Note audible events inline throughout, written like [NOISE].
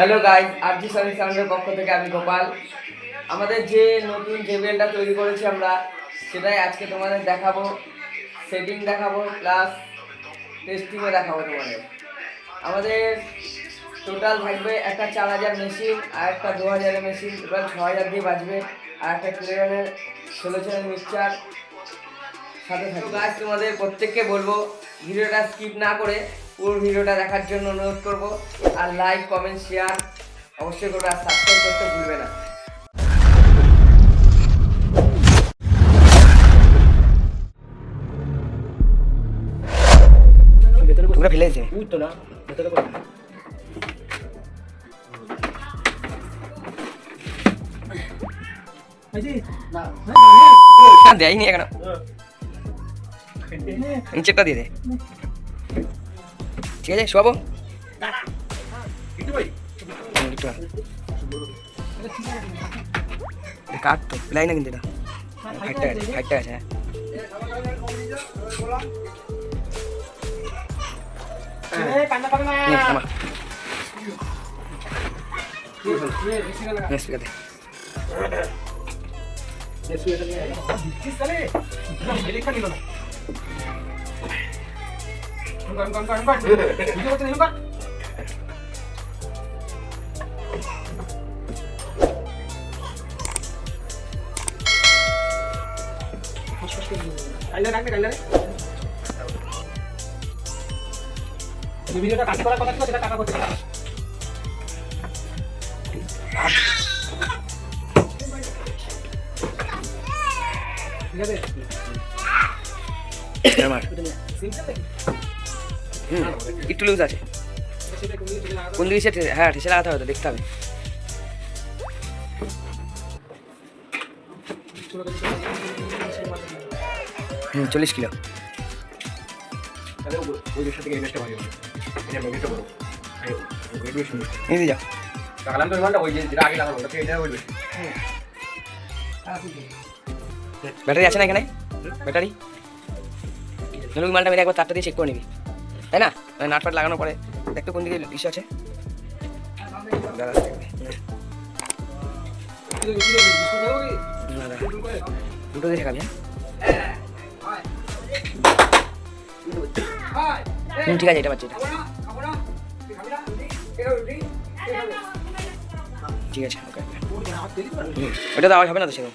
Hello guys আরজি service সাউন্ডের পক্ষ থেকে আমি গোপাল। আমাদের যে নতুন জেবিএলটা তৈরি করেছি আমরা, সেটাই আজকে তোমাদের দেখাবো সেটিং দেখাবো প্লাস টেস্টিংও দেখাবো তোমাদের। আমাদের টোটাল থাকবে একটা চার হাজার মেশিন আর একটা দু হাজারের মেশিন টোটাল ছ হাজার দিয়ে বাজবে, আর একটা ক্লিয়ারের ষোলো ছেলের মিক্সচার সাথে থাকবে। আজ তোমাদের প্রত্যেককে বলব, ভিডিওটা স্কিপ না করে পুরো ভিডিওটা দেখার জন্য অনুরোধ করব। আর লাইক কমেন্ট শেয়ার অবশ্যই করবে আর সাবস্ক্রাইব করতে ভুলবে না। তোমরা ফেলে দিয়েছে। উঠতো না ভেতরে করে দেয়নি এখনও। নিচেরটা দিয়ে দে। ঠিক আছে শোয়াবো। কাট তো না কিন্তু এটা। ফাইটটা গেছে ফাইটটা গেছে হ্যাঁ। নে, দে। ভিডিওটা কাজ করার কথা ছিল সেটা টাকা করতে ঠিক আছে হুম, একটু লুজ আছে। কোন দিকে হ্যাঁ ঠেসে লাগাতে হবে তো, দেখতে হবে। হুম, চল্লিশ কিলো। ব্যাটারি আছে না এখানে? ব্যাটারি? মালটা মেরে একবার তারটা দিয়ে চেক করে নিবি। তাই না? মানে নাট ফাট লাগানোর পরে দেখতে কোন দিকে ইস্যু আছে। দুটো দিয়ে শেখাবি হ্যাঁ? ঠিক আছে, এটা পাচ্ছি ঠিক আছে, ওকে ওটা তো আওয়াজ হবে না তো সেরকম।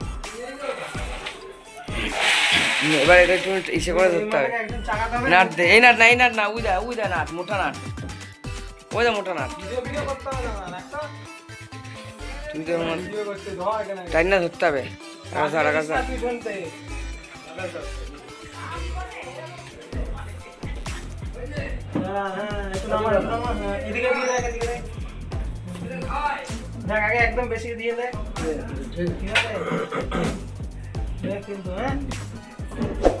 হবে। না একটা তুই তো। আমার ভিডিও করতে ধর এখানে। টাইম না ধরতে হবে। আকাশ ধর আকাশ ধর তুই শুনতে হ্যাঁ হ্যাঁ একটু নামা একটু নামা। হ্যাঁ এদিকে দিয়ে দেখ এদিকে দেখ। দেখ আগে একদম বেশি দিয়ে ঠিক আছে। কিন্তু হ্যাঁ। হুম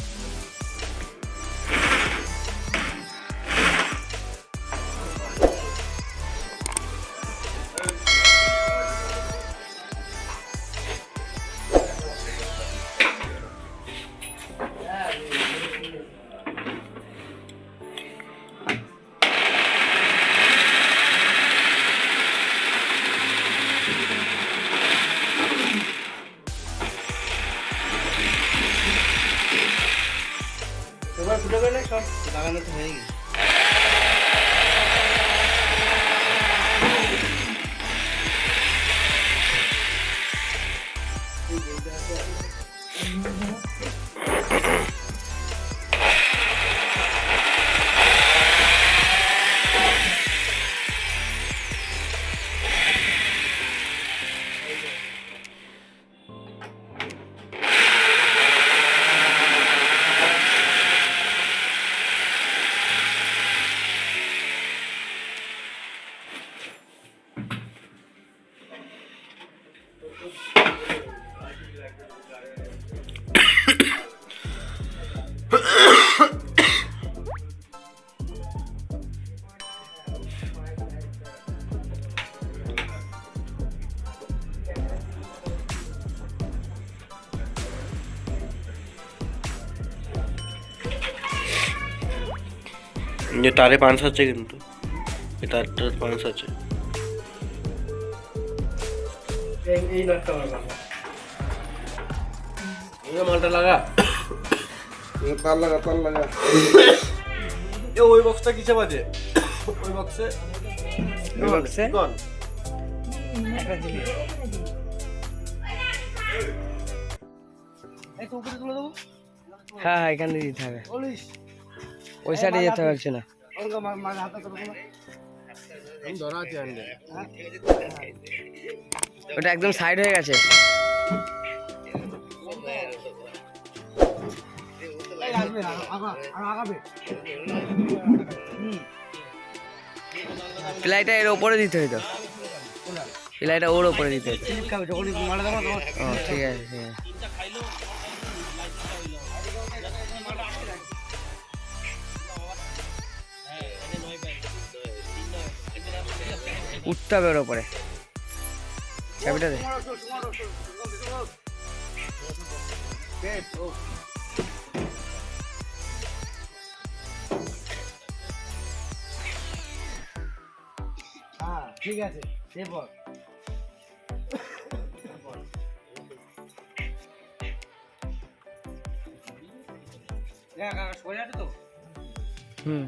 যে তারে পাঁচ আছে কিন্তু তারটার পাঁচ আছে এই নাটটা মালটা লাগা। তার লাগা তার লাগা। [COUGHS] এ ওই বক্সটা কিসে বাজে? [COUGHS] ওই বক্সে ওই বক্সে? গন। এই তো উপরে তুলে দেবো? হ্যাঁ এখান দিতে হবে। ওই সাইডে যেতে পারছে না। হাতে ওটা একদম সাইড হয়ে গেছে। প্লাইটা এর ওপরে দিতে হইতো। প্লাইটা ওর ওপরে দিতে ও ঠিক আছে ঠিক আছে। উঠতে হবে ওর ওপরে চাবিটা দে। হ্যাঁ ঠিক আছে আছে তো? হুম।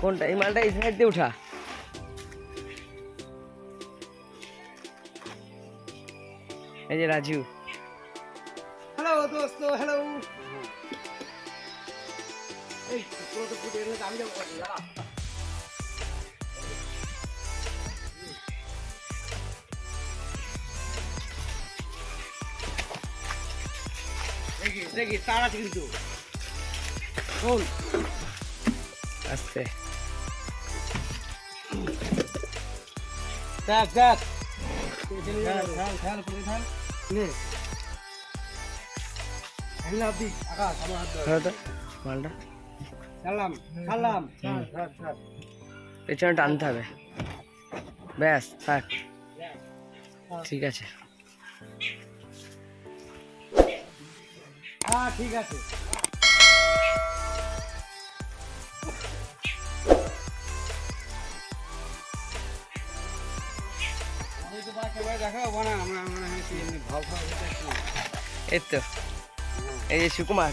কোনটা? এই মালটা এই সাইড দিয়ে উঠা। এই যে রাজু। হ্যালো দোস্ত হ্যালো। দেখি তার কিন্তু। শোন। আস্তে। ছাড় ছাড় পেছনে টানতে হবে। ব্যাস থাক। ঠিক আছে। হ্যাঁ ঠিক আছে। এই তো। এই যে সুকুমার।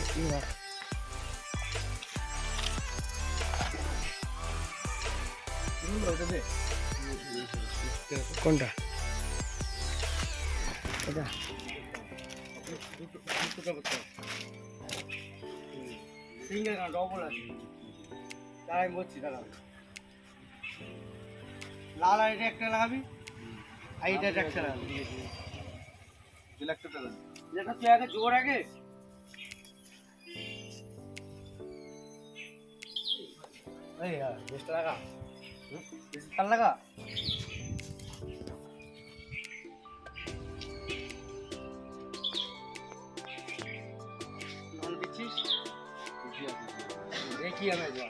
কোনটা? এটা। সিঙ্গেল না ডবল আছে। তাই বলছি দাঁড়া লাল আর এটা একটা লাগাবি? আর এটা একটা লাগাবি ব্ল্যাকটা দাদা যেটা তুই আগে জোর আগে। এই হ্যাঁ লাগা। বেশি লাগা। আমি যা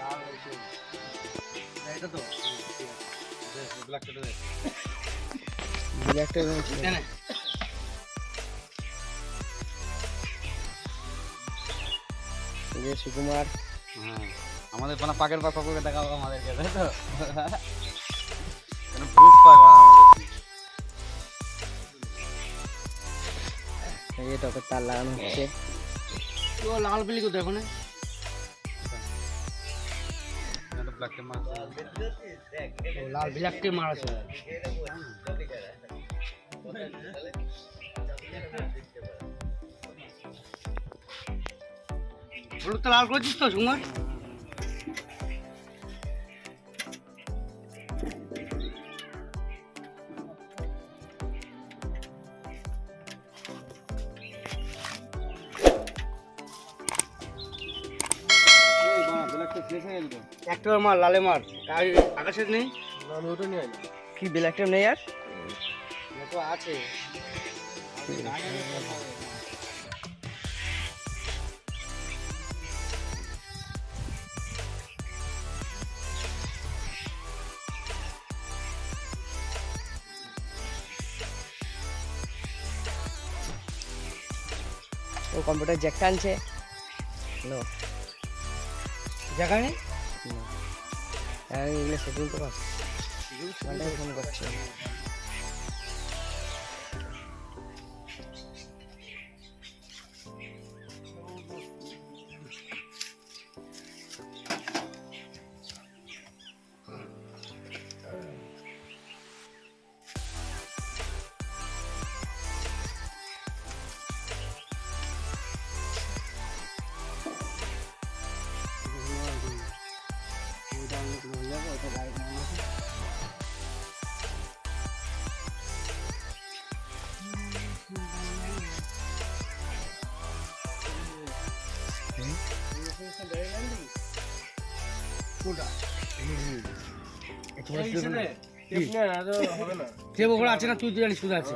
লাল এটা তো। ব্ল্যাকটা যে সুকুমার আমাদের কোনো পাকের পা কাকুকে দেখাবো আমাদেরকে তাই তো কেন আমাদের এই যে তার লাগানো হচ্ছে তো লাল বিলি কোথায় এটা ব্ল্যাকটা মাছ ও লাল ব্ল্যাককে মারা ছিল লাল করেছিস তো সুমার তো একটা মার লালে মার। আর আকাশের নেই? না আমি ওটা নিয়ে আইলাম কি ব্ল্যাকটা নেই আর? তো আছে। ও কম্পিউটার জ্যাকটা আনছে হ্যালো জায়গা নেই এগুলো তো পাস ফোন করছে আছে না তুই তুই জানিস কোথায় আছে?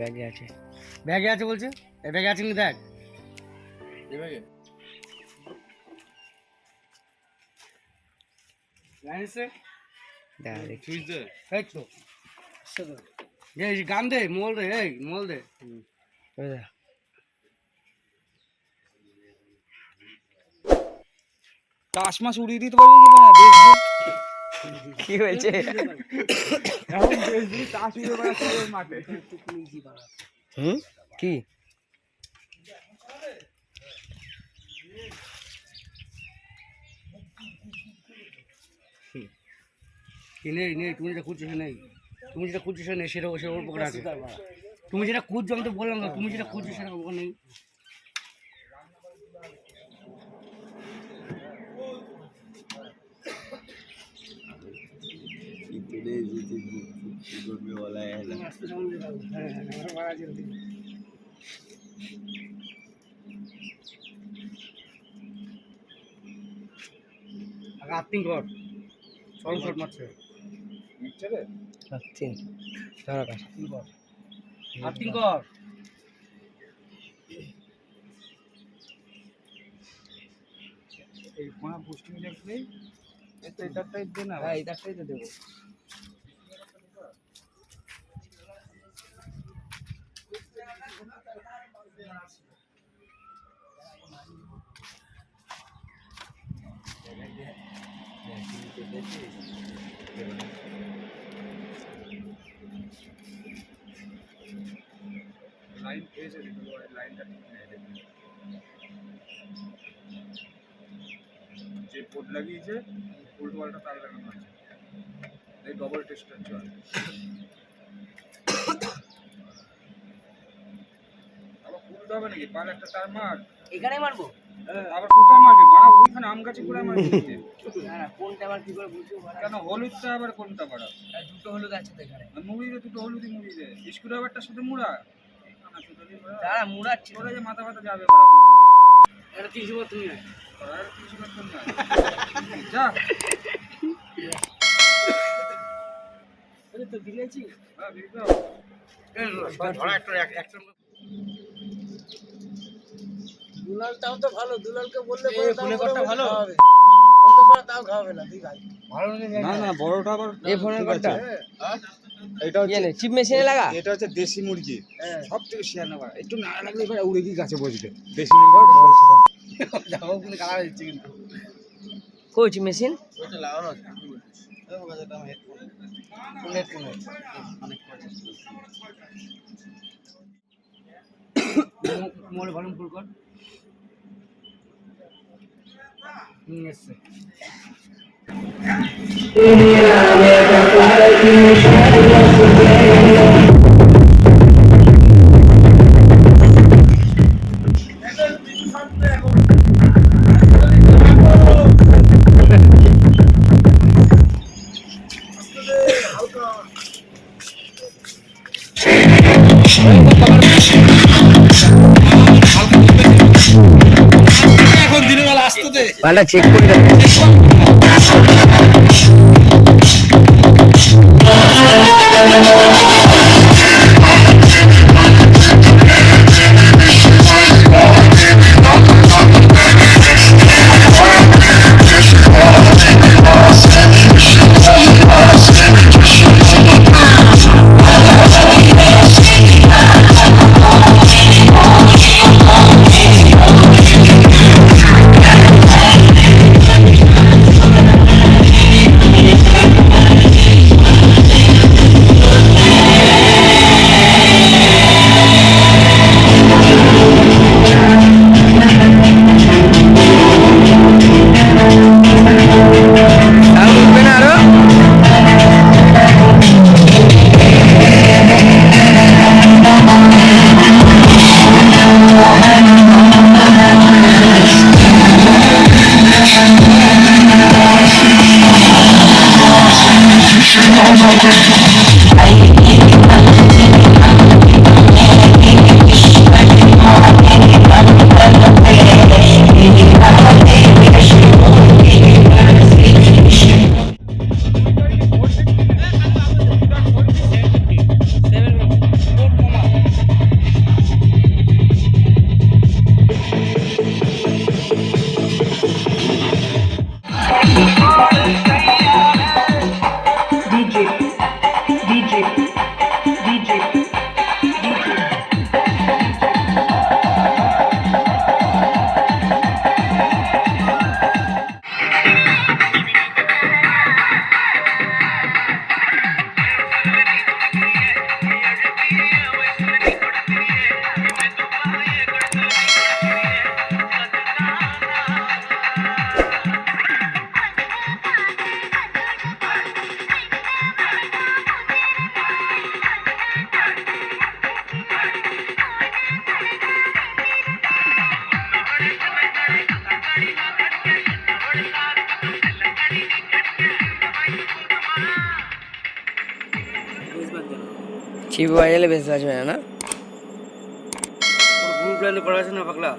ব্যাগে আছে। ব্যাগে আছে বলছে? এই ব্যাগে আছে কিন্তু দেখ। গান দে মোল দে এই মোল দে। চাষ মাস উড়িয়ে দিতে পারবি কি না দেখবি কি হয়েছে? এখন দেখবি চাষ উড়ে বেড়াচ্ছে মাঠে। হুম? কি? কি নেই নেই তুমি যেটা খুঁজছো নেই। তুমি যেটা খুঁজছো নেই সেটা সে ওর পকেটে আছে। তুমি যেটা খুঁজছো আমি তো বললাম না তুমি যেটা খুঁজছো সেটা ওখানে নেই। চরম শট মারছে। ধরা কাজ আর্থিং কর এই কোনা পোস্টিং দেখলে এটা এটারটাই দে না। হ্যাঁ এইটারটাই তো দেবো। লাইন পেয়েছে কিন্তু লাইনটা যে পোর্ট লাগিয়েছে উল্টো পাল্টা তার লাগানো আছে এই ডবল টেস্টার চল আবার খুলতে হবে নাকি? পাল একটা তার মার। এখানে মারবো? আবার কোথায় মারবে মারা ওইখানে আম গাছে করে মারবে। কোনটা আবার কি করে বুঝব কেন হলুদটা আবার কোনটা পাড়া দুটো হলুদ আছে তো এখানে। মুড়ি দুটো হলুদি মুড়ি রে স্ক্রু মুড়া? শুধু মুড়া। তারা মুড়াচ্ছে। ওরা যে মাথা ব্যথা যাবে ওরা এটা তিনশো বার তুমি না আর কিছু করতে না। যা। তো দিয়েছি হ্যাঁ দাও ধরা একটা অ্যাকশন দুলালটাও তো ভালো দুলালকে বললে ফোনে করতে ভালো? হবে ও তো পরে তাও খাবে না তুই ভাই ভালো না না বড়টা আবার এই ফোনের কলটা এটা হচ্ছে ইয়ে চিপ মেশিনে লাগা? এটা হচ্ছে দেশি মুরগি। হ্যাঁ। সব থেকে শেয়ার নেওয়া একটু না লাগলে এবার উড়ে গিয়ে গাছে বসবে। দেশি মুরগি যাব কিন্তু কালা দিচ্ছে কিন্তু। কই চিপ মেশিন ওইটা লাগানো আছে। [COUGHS] মোবাইল ভলিউম ফুল কর। হুম এসছে মালটা চিপ বাজালে বেশ বাজবে না না গ্রুপ লাইনে করা আছে না পাগলা